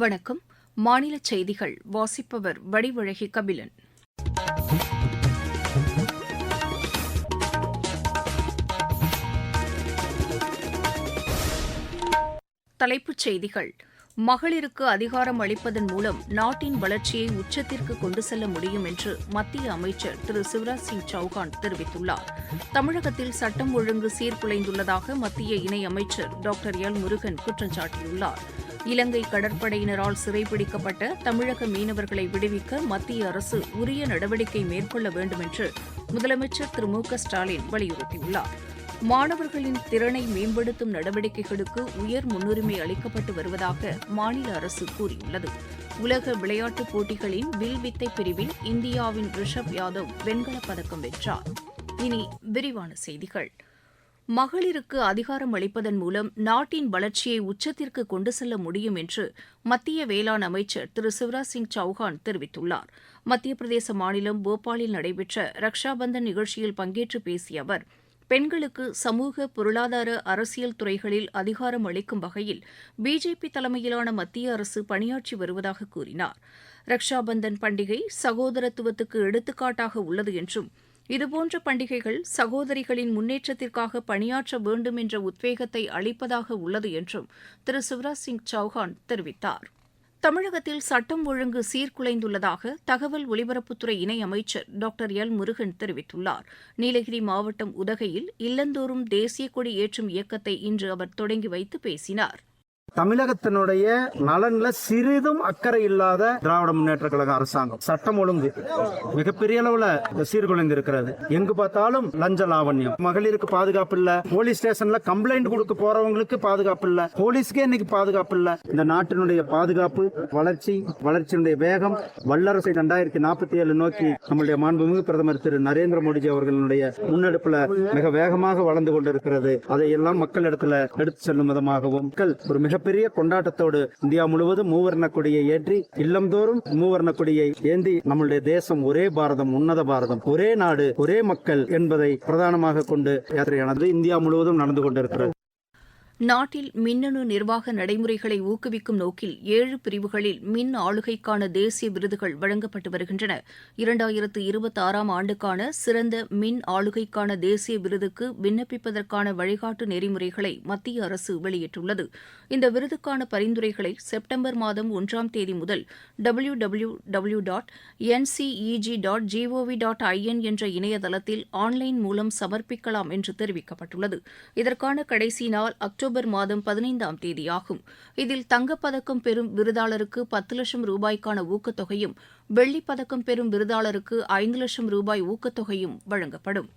வணக்கம். மாநில செய்திகள். வாசிப்பவர் வடிவழகி கபிலன். தலைப்புச் செய்திகள். மகளிருக்கு அதிகாரம் அளிப்பதன் மூலம் நாட்டின் வளர்ச்சியை உச்சத்திற்கு கொண்டு செல்ல முடியும் என்று மத்திய அமைச்சர் திரு சிவராஜ் சிங் சௌகான் தெரிவித்துள்ளார். தமிழகத்தில் சட்டம் ஒழுங்கு சீர்குலைந்துள்ளதாக மத்திய இணையமைச்சர் டாக்டர் எல் முருகன் குற்றம் சாட்டியுள்ளார். இலங்கை கடற்படையினரால் சிறைபிடிக்கப்பட்ட தமிழக மீனவர்களை விடுவிக்க மத்திய அரசு உரிய நடவடிக்கை மேற்கொள்ள வேண்டும் என்று முதலமைச்சர் திரு மு க ஸ்டாலின் வலியுறுத்தியுள்ளார். மாணவர்களின் திறனை மேம்படுத்தும் நடவடிக்கைகளுக்கு உயர் முன்னுரிமை அளிக்கப்பட்டு வருவதாக மாநில அரசு கூறியுள்ளது. உலக விளையாட்டுப் போட்டிகளின் வில்வித்தை பிரிவில் இந்தியாவின் ரிஷப் யாதவ் வெண்கலப் பதக்கம் வென்றார். இனி விரிவான செய்திகள். மகளிருக்கு அதிகாரம் அளிப்பதன் மூலம் நாட்டின் வளர்ச்சியை உச்சத்திற்கு கொண்டு செல்ல முடியும் என்று மத்திய வேளாண் அமைச்சர் திரு சிவராஜ் சிங் சௌஹான் தெரிவித்துள்ளார். மத்திய பிரதேச மாநிலம் போபாலில் நடைபெற்ற ரக்ஷாபந்தன் நிகழ்ச்சியில் பங்கேற்று பேசிய அவர் பெண்களுக்கு சமூக பொருளாதார அரசியல் துறைகளில் அதிகாரம் அளிக்கும் வகையில் பிஜேபி தலைமையிலான மத்திய அரசு பணியாற்றி வருவதாக கூறினார். ரக்ஷாபந்தன் பண்டிகை சகோதரத்துவத்துக்கு எடுத்துக்காட்டாக உள்ளது என்றும் இதுபோன்ற பண்டிகைகள் சகோதரிகளின் முன்னேற்றத்திற்காக பணியாற்ற வேண்டும் என்ற உத்வேகத்தை அளிப்பதாக உள்ளது என்றும் திரு சிவராஜ் சிங் சௌஹான் தெரிவித்தார். தமிழகத்தில் சட்டம் ஒழுங்கு சீர்குலைந்துள்ளதாக தகவல் ஒலிபரப்புத்துறை இணையமைச்சர் டாக்டர் எல் முருகன் தெரிவித்துள்ளார். நீலகிரி மாவட்டம் உதகையில் இல்லந்தோறும் தேசிய கொடி ஏற்றும் இயக்கத்தை இன்று அவர் தொடங்கி வைத்து பேசினார். தமிழகத்தினுடைய நலன்ல சிறிதும் அக்கறை இல்லாத திராவிட முன்னேற்ற கழக அரசாங்கம். சட்டம் ஒழுங்கு மிகப்பெரிய அளவுல சீர்குலைந்து இருக்கிறது எங்கு பார்த்தாலும் லஞ்ச லாவண்யம். மகளிருக்கு பாதுகாப்பு இல்ல. போலீஸ் ஸ்டேஷன்ல கம்ப்ளைண்ட் கொடுக்க போறவங்களுக்கு பாதுகாப்பு இல்ல. போலீஸ்க்கே இன்னைக்கு பாதுகாப்பு இல்ல. இந்த நாட்டினுடைய பாதுகாப்பு வளர்ச்சி வளர்ச்சியினுடைய வேகம் வல்லரசை ரெண்டாயிரத்தி நாற்பத்தி ஏழு நோக்கி நம்முடைய மாண்புமிகு பிரதமர் திரு நரேந்திர மோடிஜி அவர்களுடைய முன்னெடுப்புல மிக வேகமாக வளர்ந்து கொண்டிருக்கிறது. அதையெல்லாம் மக்களிடத்துல எடுத்து செல்லும் விதமாகவும் மக்கள் ஒரு மிக மிகப்பெரிய கொண்டாட்டத்தோடு இந்தியா முழுவதும் மூவர்ண கொடியை ஏற்றி இல்லந்தோறும் மூவர்ண கொடியை ஏந்தி நம்முடைய தேசம் ஒரே பாரதம் உன்னத பாரதம் ஒரே நாடு ஒரே மக்கள் என்பதை பிரதானமாக கொண்டு யாத்திரையானது இந்தியா முழுவதும் நடந்து கொண்டிருக்கிறது. நாட்டில் மின்னணு நிர்வாக நடைமுறைகளை ஊக்குவிக்கும் நோக்கில் ஏழு பிரிவுகளில் மின் ஆளுகைக்கான தேசிய விருதுகள் வழங்கப்பட்டு வருகின்றன. இரண்டாயிரத்து இருபத்தி ஆறாம் ஆண்டுக்கான சிறந்த மின் ஆளுகைக்கான தேசிய விருதுக்கு விண்ணப்பிப்பதற்கான வழிகாட்டு நெறிமுறைகளை மத்திய அரசு வெளியிட்டுள்ளது. இந்த விருதுக்கான பரிந்துரைகளை செப்டம்பர் மாதம் ஒன்றாம் தேதி முதல் W W W dot NCEG dot gov dot IN என்ற இணையதளத்தில் ஆன்லைன் மூலம் சமர்ப்பிக்கலாம் என்று தெரிவிக்கப்பட்டுள்ளது. இதற்கான கடைசி நாள் அக்டோபர் அக்டோபர் மாதம் பதினைந்தாம் தேதியாகும். இதில் தங்கப்பதக்கம் பெறும் விருதாளருக்கு பத்து லட்சம் ரூபாய்க்கான ஊக்கத்தொகையும் வெள்ளிப்பதக்கம் பெறும் விருதாளருக்கு ஐந்து லட்சம் ரூபாய் ஊக்கத்தொகையும் வழங்கப்படும்.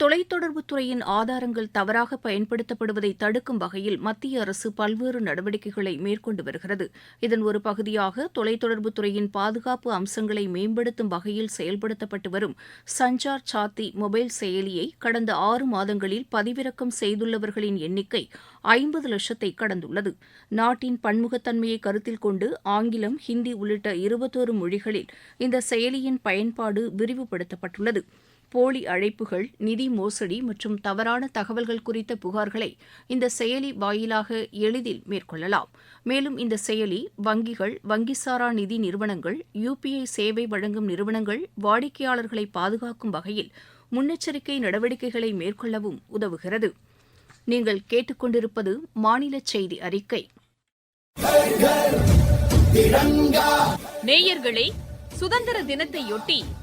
தொலைத்தொடர்புத்துறையின் ஆதாரங்கள் தவறாக பயன்படுத்தப்படுவதை தடுக்கும் வகையில் மத்திய அரசு பல்வேறு நடவடிக்கைகளை மேற்கொண்டு வருகிறது. இதன் ஒரு பகுதியாக தொலைத்தொடர்புத்துறையின் பாதுகாப்பு அம்சங்களை மேம்படுத்தும் வகையில் செயல்படுத்தப்பட்டு வரும் சஞ்சார் சாத்தி மொபைல் செயலியை கடந்த ஆறு மாதங்களில் பதிவிறக்கம் செய்துள்ளவர்களின் எண்ணிக்கை ஐம்பது லட்சத்தை கடந்துள்ளது. நாட்டின் பன்முகத்தன்மையை கருத்தில் கொண்டு ஆங்கிலம் ஹிந்தி உள்ளிட்ட இருபத்தோரு மொழிகளில் இந்த செயலியின் பயன்பாடு விரிவுபடுத்தப்பட்டுள்ளது. போலி அழைப்புகள் நிதி மோசடி மற்றும் தவறான தகவல்கள் குறித்த புகார்களை இந்த செயலி வாயிலாக எளிதில் மேற்கொள்ளலாம். மேலும் இந்த செயலி வங்கிகள் வங்கிசாரா நிதி நிறுவனங்கள் யுபிஐ சேவை வழங்கும் நிறுவனங்கள் வாடிக்கையாளர்களை பாதுகாக்கும் வகையில் முன்னெச்சரிக்கை நடவடிக்கைகளை மேற்கொள்ளவும் உதவுகிறது. நீங்கள் கேட்டுக்கொண்டிருப்பது மாநில செய்தி அறிக்கை. நேயர்களே சுதந்திர தினத்தையொட்டி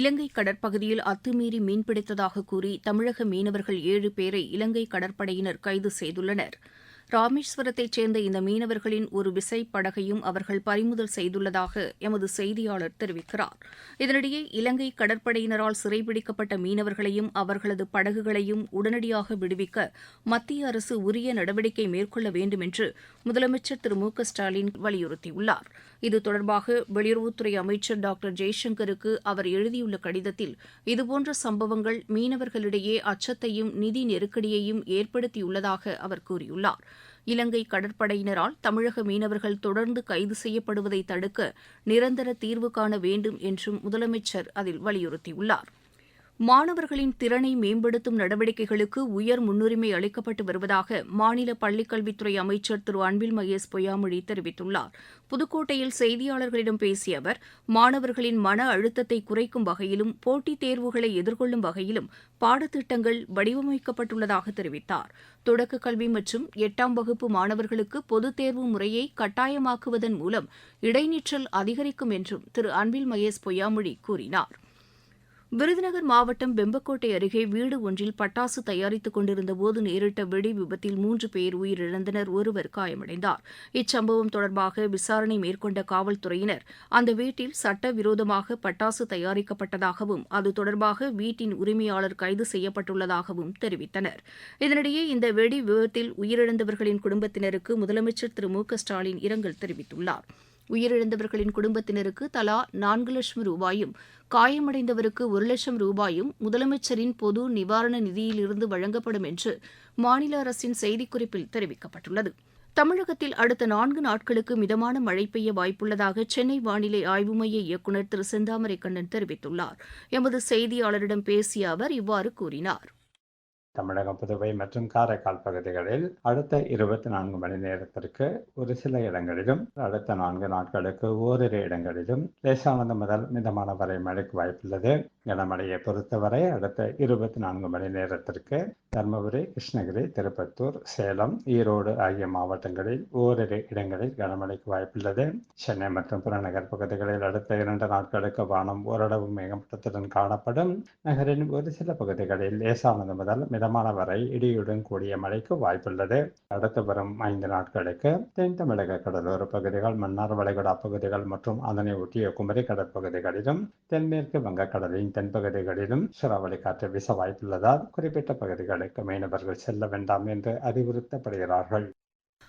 இலங்கை கடற்பகுதியில் அத்துமீறி மீன்பிடித்ததாக கூறி தமிழக மீனவர்கள் ஏழு பேரை இலங்கை கடற்படையினர் கைது செய்துள்ளனர். ராமேஸ்வரத்தைச் சேர்ந்த இந்த மீனவர்களின் ஒரு விசை படகையும் அவர்கள் பறிமுதல் செய்துள்ளதாக எமது செய்தியாளர் தெரிவிக்கிறார். இதனிடையே இலங்கை கடற்படையினரால் சிறைபிடிக்கப்பட்ட மீனவர்களையும் அவர்களது படகுகளையும் உடனடியாக விடுவிக்க மத்திய அரசு உரிய நடவடிக்கை மேற்கொள்ள வேண்டும் என்று முதலமைச்சர் திரு மு க ஸ்டாலின் வலியுறுத்தியுள்ளார். இது தொடர்பாக வெளியுறவுத்துறை அமைச்சர் டாக்டர் ஜெய்சங்கருக்கு அவர் எழுதியுள்ள கடிதத்தில் இதுபோன்ற சம்பவங்கள் மீனவர்களிடையே அச்சத்தையும் நிதி நெருக்கடியையும் ஏற்படுத்தியுள்ளதாக அவர் கூறியுள்ளார். இலங்கை கடற்படையினரால் தமிழக மீனவர்கள் தொடர்ந்து கைது செய்யப்படுவதை தடுக்க நிரந்தர தீர்வு காண வேண்டும் என்றும் முதலமைச்சர் அதில் வலியுறுத்தியுள்ளார். மாணவர்களின் திறனை மேம்படுத்தும் நடவடிக்கைகளுக்கு உயர் முன்னுரிமை அளிக்கப்பட்டு வருவதாக மாநில பள்ளிக்கல்வித்துறை அமைச்சர் திரு அன்பில் மகேஷ் பொய்யாமொழி தெரிவித்துள்ளார். புதுக்கோட்டையில் செய்தியாளர்களிடம் பேசிய அவர் மாணவர்களின் மன அழுத்தத்தை குறைக்கும் வகையிலும் போட்டித் தேர்வுகளை எதிர்கொள்ளும் வகையிலும் பாடத்திட்டங்கள் வடிவமைக்கப்பட்டுள்ளதாக தெரிவித்தார். தொடக்க கல்வி மற்றும் எட்டாம் வகுப்பு மாணவர்களுக்கு பொதுத் தேர்வு முறையை கட்டாயமாக்குவதன் மூலம் இடைநிற்றல் அதிகரிக்கும் என்றும் திரு அன்பில் மகேஷ் பொய்யாமொழி கூறினார். விருதுநகர் மாவட்டம் வெம்பக்கோட்டை அருகே வீடு ஒன்றில் பட்டாசு தயாரித்துக் கொண்டிருந்தபோது நேரிட்ட வெடி விபத்தில் மூன்று பேர் உயிரிழந்தனர். ஒருவர் காயமடைந்தார். இச்சம்பவம் தொடர்பாக விசாரணை மேற்கொண்ட காவல்துறையினர் அந்த வீட்டில் சட்டவிரோதமாக பட்டாசு தயாரிக்கப்பட்டதாகவும் அது தொடர்பாக வீட்டின் உரிமையாளர் கைது செய்யப்பட்டுள்ளதாகவும் தெரிவித்தனர். இதனிடையே இந்த வெடி விபத்தில் உயிரிழந்தவர்களின் குடும்பத்தினருக்கு முதலமைச்சர் திரு மு க ஸ்டாலின் இரங்கல் தெரிவித்துள்ளார். உயிரிழந்தவர்களின் குடும்பத்தினருக்கு தலா நான்கு லட்சம் ரூபாயும் காயமடைந்தவருக்கு ஒரு லட்சம் ரூபாயும் முதலமைச்சரின் பொது நிவாரண நிதியிலிருந்து வழங்கப்படும் என்று மாநில அரசின் செய்திக்குறிப்பில் தெரிவிக்கப்பட்டுள்ளது. தமிழகத்தில் அடுத்த நான்கு நாட்களுக்கு மிதமான மழை பெய்ய வாய்ப்புள்ளதாக சென்னை வானிலை ஆய்வு மைய இயக்குநர் திரு. செந்தாமரை கண்ணன் தெரிவித்துள்ளார். எமது செய்தியாளரிடம் பேசிய அவர் இவ்வாறு கூறினார். தமிழகம் புதுவை மற்றும் காரைக்கால் பகுதிகளில் அடுத்த இருபத்தி நான்கு மணி நேரத்திற்கு ஒரு சில இடங்களிலும் அடுத்த நான்கு நாட்களுக்கு ஓரிரு இடங்களிலும் லேசானது முதல் மிதமான வரை மழைக்கு வாய்ப்புள்ளது. கனமழையை பொறுத்தவரை அடுத்த இருபத்தி நான்கு மணி நேரத்திற்கு தருமபுரி கிருஷ்ணகிரி திருப்பத்தூர் சேலம் ஈரோடு ஆகிய மாவட்டங்களில் ஓரிரு இடங்களில் கனமழைக்கு வாய்ப்புள்ளது. சென்னை மற்றும் புறநகர் பகுதிகளில் அடுத்த இரண்டு நாட்களுக்கு வானம் ஓரளவு மேகமூட்டத்துடன் காணப்படும். நகரின் ஒரு சில பகுதிகளில் லேசானது முதல் மிதமான வரை இடியுடன் கூடிய மழைக்கு வாய்ப்புள்ளது. அடுத்து வரும் ஐந்து நாட்களுக்கு தென் தமிழக கடலோர பகுதிகள் மன்னார் வளைகுடா பகுதிகள் மற்றும் அதனை ஒட்டிய குமரி கடற்பகுதிகளிலும் தென்மேற்கு வங்கக்கடலின் தென்பகுதிகளிலும் சூறாவளி காற்று வீச வாய்ப்புள்ளதால் குறிப்பிட்ட பகுதிகளுக்கு மீனவர்கள் செல்ல வேண்டாம் என்று அறிவுறுத்தப்படுகிறார்கள்.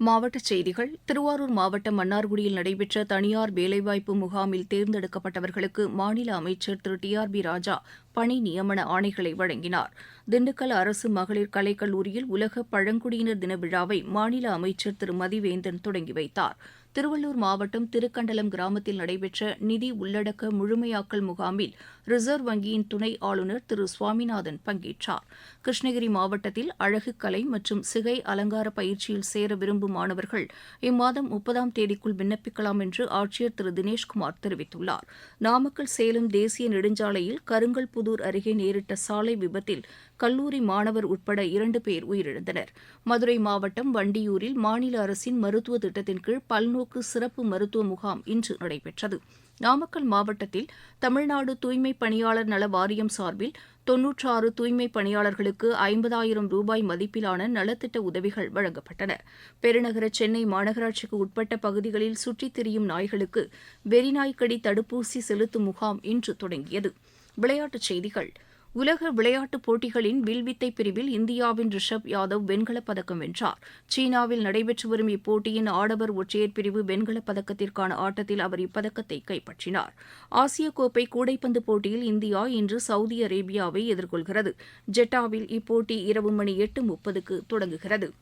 மாவட்டச் செய்திகள். திருவாரூர் மாவட்டம் மன்னார்குடியில் நடைபெற்ற தனியார் வேலைவாய்ப்பு முகாமில் தேர்ந்தெடுக்கப்பட்டவர்களுக்கு மாநில அமைச்சர் திரு. டி. ஆர். பி. ராஜா பணி நியமன ஆணைகளை வழங்கினார். திண்டுக்கல் அரசு மகளிர் கலைக்கல்லூரியில் உலக பழங்குடியினர் தின விழாவை மாநில அமைச்சர் திரு. மதிவேந்தன் தொடங்கி வைத்தார். திருவள்ளூர் மாவட்டம் திருக்கண்டலம் கிராமத்தில் நடைபெற்ற நிதி உள்ளடக்க முழுமையாக்கல் முகாமில் ரிசர்வ் வங்கியின் துணை ஆளுநர் திரு சுவாமிநாதன் பங்கேற்றார். கிருஷ்ணகிரி மாவட்டத்தில் அழகு கலை மற்றும் சிகை அலங்கார பயிற்சியில் சேர விரும்பும் மாணவர்கள் இம்மாதம் முப்பதாம் தேதிக்குள் விண்ணப்பிக்கலாம் என்று ஆட்சியர் திரு தினேஷ்குமார் தெரிவித்துள்ளார். நாமக்கல் சேலம் தேசிய நெடுஞ்சாலையில் கருங்கல்புதூர் அருகே நேரிட்ட சாலை விபத்தில் கல்லூரி மாணவர் உட்பட இரண்டு பேர் உயிரிழந்தனர். மதுரை மாவட்டம் வண்டியூரில் மாநில அரசின் மருத்துவ திட்டத்தின் கீழ் பல்நோக்கு சிறப்பு மருத்துவ முகாம் இன்று நடைபெற்றது. நாமக்கல் மாவட்டத்தில் தமிழ்நாடு தூய்மை பணியாளர் நல வாரியம் சார்பில் தொன்னூற்றாறு தூய்மை பணியாளர்களுக்கு ஐம்பதாயிரம் ரூபாய் மதிப்பிலான நலத்திட்ட உதவிகள் வழங்கப்பட்டன. பெருநகர சென்னை மாநகராட்சிக்கு உட்பட்ட பகுதிகளில் சுற்றித் திரியும் நாய்களுக்கு வெறிநாய்க்கடி தடுப்பூசி செலுத்தும் முகாம் இன்று தொடங்கியது. விளையாட்டுச் செய்திகள். உலக விளையாட்டுப் போட்டிகளின் வில்வித்தை பிரிவில் இந்தியாவின் ரிஷப் யாதவ் வெண்கலப் பதக்கம் வென்றார். சீனாவில் நடைபெற்று வரும் இப்போட்டியின் ஆடவர் ஒற்றையர் பிரிவு வெண்கலப் பதக்கத்திற்கான ஆட்டத்தில் அவர் இப்பதக்கத்தை கைப்பற்றினார். ஆசிய கோப்பை கூடைப்பந்து போட்டியில் இந்தியா இன்று சவுதி அரேபியாவை எதிர்கொள்கிறது. ஜெட்டாவில் இப்போட்டி இரவு மணி எட்டு முப்பதுக்கு தொடங்குகிறது.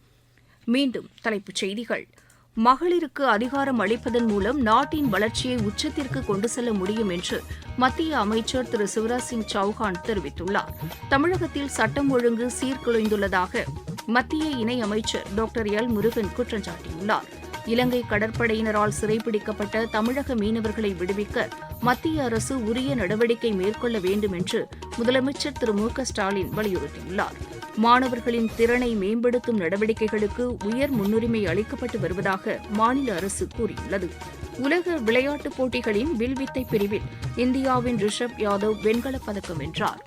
மீண்டும் தலைப்புச் செய்திகள். மகளிருக்கு அதிகாரம் அளிப்பதன் மூலம் நாட்டின் வளர்ச்சியை உச்சத்திற்கு கொண்டு செல்ல முடியும் என்று மத்திய அமைச்சர் திரு சிவராஜ் சிங் சௌஹான் தெரிவித்துள்ளார். தமிழகத்தில் சட்டம் ஒழுங்கு சீர்குலைந்துள்ளதாக மத்திய இணை அமைச்சர் டாக்டர் எல் முருகன் குற்றம் சாட்டியுள்ளார் இலங்கை கடற்படையினரால் சிறைபிடிக்கப்பட்ட தமிழக மீனவர்களை விடுவிக்க மத்திய அரசு உரிய நடவடிக்கை மேற்கொள்ள வேண்டும் என்று முதலமைச்சர் திரு மு க ஸ்டாலின் வலியுறுத்தியுள்ளார். மாணவர்களின் திறனை மேம்படுத்தும் நடவடிக்கைகளுக்கு உயர் முன்னுரிமை அளிக்கப்பட்டு வருவதாக மாநில அரசு கூறியுள்ளது. உலக விளையாட்டுப் போட்டிகளின் வில்வித்தை பிரிவில் இந்தியாவின் ரிஷப் யாதவ் வெண்கலப் பதக்கம் வென்றார்.